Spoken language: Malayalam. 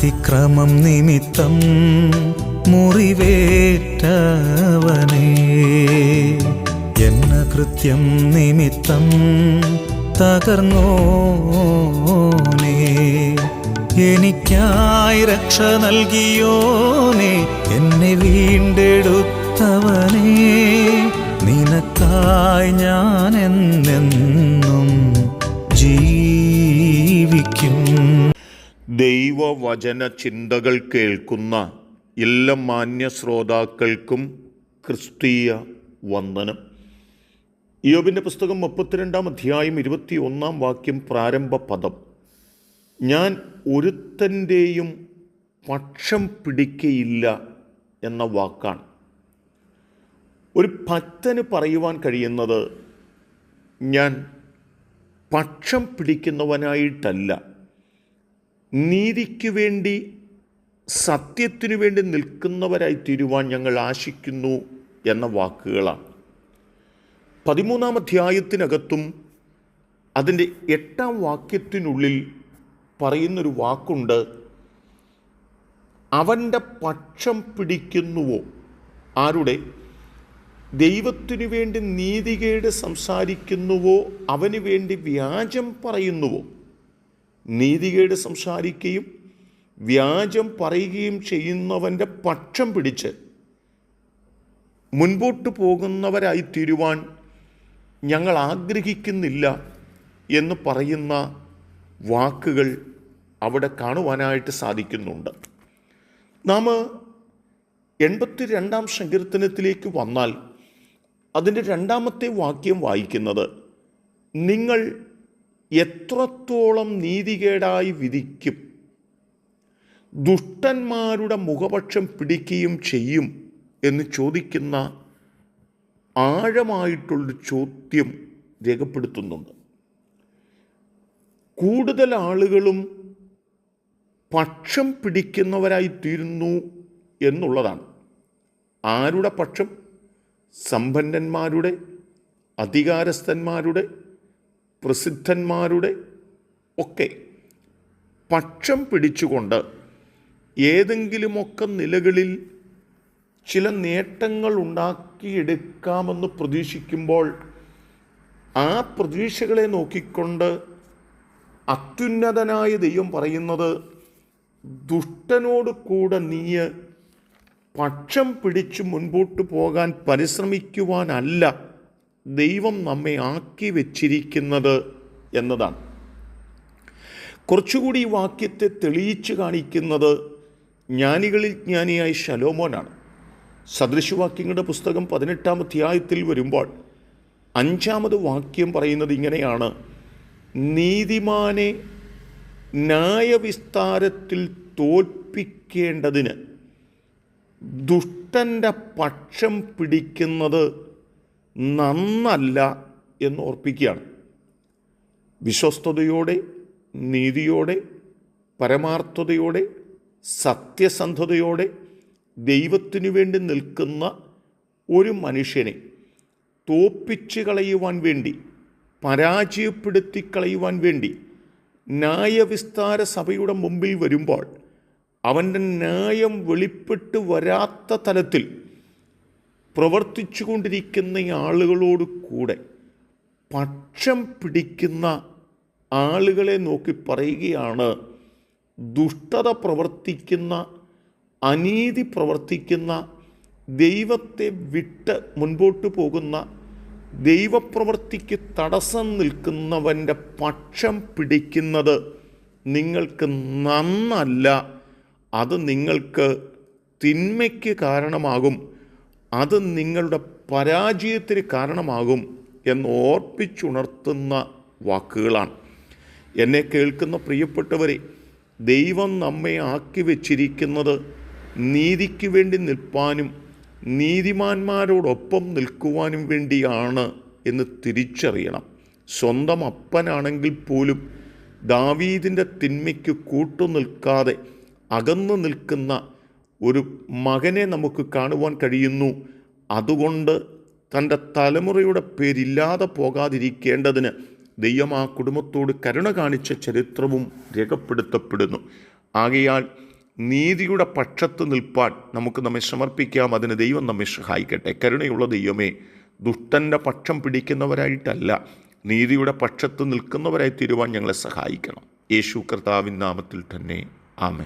അതിക്രമം നിമിത്തം മുറിവേറ്റവനേ. എന്ന കൃത്യം നിമിത്തം തകർന്നോനേ. എനിക്കായി രക്ഷ നൽകിയോനെ. എന്നെ വീണ്ടെടുത്തവനേ. നിനക്കായി ഞാൻ ദൈവവചന ചിന്തകൾ കേൾക്കുന്ന എല്ലാ മാന്യ ശ്രോതാക്കൾക്കും ക്രിസ്തീയ വന്ദനം. യോബിന്റെ പുസ്തകം മുപ്പത്തിരണ്ടാം അധ്യായം ഇരുപത്തി ഒന്നാം വാക്യം പ്രാരംഭ പദം. ഞാൻ ഒരുത്തന്റെയും പക്ഷം പിടിക്കയില്ല എന്ന വാക്കാണ്. ഒരു ഭക്തന് പറയുവാൻ കഴിയുന്നത് ഞാൻ പക്ഷം പിടിക്കുന്നവനായിട്ടല്ല. നീതിക്ക് വേണ്ടി സത്യത്തിനു വേണ്ടി നിൽക്കുന്നവരായി തീരുവാൻ ഞങ്ങൾ ആശിക്കുന്നു എന്ന വാക്കുകളാണ്. പതിമൂന്നാം അധ്യായത്തിനകത്തും അതിന്റെ എട്ടാം വാക്യത്തിനുള്ളിൽ പറയുന്നൊരു വാക്കുണ്ട് അവന്റെ പക്ഷം പിടിക്കുന്നുവോ? ആരുടെ? ദൈവത്തിനു വേണ്ടി നീതികേട് സംസാരിക്കുന്നുവോ? അവന് വേണ്ടി വ്യാജം പറയുന്നുവോ? നീതികേട് സംസാരിക്കുകയും വ്യാജം പറയുകയും ചെയ്യുന്നവന്റെ പക്ഷം പിടിച്ച് മുൻപോട്ട് പോകുന്നവരായി തീരുവാൻ ഞങ്ങൾ ആഗ്രഹിക്കുന്നില്ല എന്ന് പറയുന്ന വാക്കുകൾ അവിടെ കാണുവാനായിട്ട് സാധിക്കുന്നുണ്ട്. നാം എൺപത്തി രണ്ടാം സങ്കീർത്തനത്തിലേക്ക് വന്നാൽ അതിന്റെ രണ്ടാമത്തെ വാക്യം വായിക്കുന്നത് നിങ്ങൾ എത്രത്തോളം നീതികേടായി വിധിക്കും. ദുഷ്ടന്മാരുടെ മുഖപക്ഷം പിടിക്കുകയും ചെയ്യും എന്ന് ചോദിക്കുന്ന ആഴമായിട്ടുള്ളൊരു ചോദ്യം രേഖപ്പെടുത്തുന്നുണ്ട്. കൂടുതൽ ആളുകളും പക്ഷം പിടിക്കുന്നവരായി തീരുന്നു എന്നുള്ളതാണ്. ആരുടെ പക്ഷം? സമ്പന്നന്മാരുടെ അധികാരസ്ഥന്മാരുടെ പ്രസിദ്ധന്മാരുടെ ഒക്കെ പക്ഷം പിടിച്ചുകൊണ്ട് ഏതെങ്കിലുമൊക്കെ നിലകളിൽ ചില നേട്ടങ്ങൾ ഉണ്ടാക്കിയെടുക്കാമെന്ന് പ്രതീക്ഷിക്കുമ്പോൾ ആ പ്രതീക്ഷകളെ നോക്കിക്കൊണ്ട് അത്യുന്നതനായ ദൈവം പറയുന്നത് ദുഷ്ടനോട് കൂടെ നീ പക്ഷം പിടിച്ച് മുൻപോട്ട് പോകാൻ പരിശ്രമിക്കുവാനല്ല. ദൈവം നമ്മെ ആക്കി വച്ചിരിക്കുന്നത് എന്നതാണ്. കുറച്ചുകൂടി ഈ വാക്യത്തെ തെളിയിച്ചു കാണിക്കുന്നത് ജ്ഞാനികളിൽ ജ്ഞാനിയായ ശലോമോനാണ്. സദൃശവാക്യങ്ങളുടെ പുസ്തകം പതിനെട്ടാം അധ്യായത്തിൽ വരുമ്പോൾ അഞ്ചാമത് വാക്യം പറയുന്നത് ഇങ്ങനെയാണ്. നീതിമാനെ ന്യായവിസ്താരത്തിൽ തോൽപ്പിക്കേണ്ടതിന് ദുഷ്ടന്റെ പക്ഷം പിടിക്കുന്നത് നന്നല്ല എന്ന് ഓർപ്പിക്കുകയാണ്. വിശ്വസ്തയോടെ നീതിയോടെ പരമാർത്ഥതയോടെ സത്യസന്ധതയോടെ ദൈവത്തിനു വേണ്ടി നിൽക്കുന്ന ഒരു മനുഷ്യനെ തോപ്പിച്ച് കളയുവാൻ വേണ്ടി പരാജയപ്പെടുത്തി കളയുവാൻ വേണ്ടി ന്യായവിസ്താര സഭയുടെ മുമ്പിൽ വരുമ്പോൾ അവന്റെ ന്യായം വെളിപ്പെട്ട് വരാത്ത തലത്തിൽ പ്രവർത്തിച്ചു കൊണ്ടിരിക്കുന്ന ആളുകളോട് കൂടെ പക്ഷം പിടിക്കുന്ന ആളുകളെ നോക്കി പറയുകയാണ് ദുഷ്ടത പ്രവർത്തിക്കുന്ന അനീതി പ്രവർത്തിക്കുന്ന ദൈവത്തെ വിട്ട് മുൻപോട്ട് പോകുന്ന ദൈവപ്രവർത്തിക്ക് തടസ്സം നിൽക്കുന്നവന്റെ പക്ഷം പിടിക്കുന്നത് നിങ്ങൾക്ക് നന്നല്ല. അത് നിങ്ങൾക്ക് തിന്മയ്ക്ക് കാരണമാകും. അത് നിങ്ങളുടെ പരാജയത്തിന് കാരണമാകും എന്ന് ഓർപ്പിച്ചുണർത്തുന്ന വാക്കുകളാണ്. എന്നെ കേൾക്കുന്ന പ്രിയപ്പെട്ടവരെ ദൈവം നമ്മെ ആക്കി വച്ചിരിക്കുന്നത് നീതിക്ക് വേണ്ടി നിൽപ്പാനും നീതിമാന്മാരോടൊപ്പം നിൽക്കുവാനും വേണ്ടിയാണ് എന്ന് തിരിച്ചറിയണം. സ്വന്തം അപ്പനാണെങ്കിൽ പോലും ദാവീദിന്റെ തിന്മയ്ക്ക് കൂട്ടു നിൽക്കാതെ അകന്നു നിൽക്കുന്ന ഒരു മകനെ നമുക്ക് കാണുവാൻ കഴിയുന്നു. അതുകൊണ്ട് തന്റെ തലമുറയുടെ പേരില്ലാതെ പോകാതിരിക്കേണ്ടതിന് ദൈവം ആ കുടുംബത്തോട് കരുണ കാണിച്ച ചരിത്രവും രേഖപ്പെടുത്തപ്പെടുന്നു. ആകയാൽ നീതിയുടെ പക്ഷത്ത് നിൽപ്പാൻ നമുക്ക് നമ്മെ സമർപ്പിക്കാം. അതിന് ദൈവം നമ്മെ സഹായിക്കട്ടെ. കരുണയുള്ള ദൈവമേ ദുഷ്ടന്റെ പക്ഷം പിടിക്കുന്നവരായിട്ടല്ല നീതിയുടെ പക്ഷത്ത് നിൽക്കുന്നവരായി തീരുവാൻ ഞങ്ങളെ സഹായിക്കണം. യേശു കർത്താവിൻ നാമത്തിൽ തന്നെ. ആമേ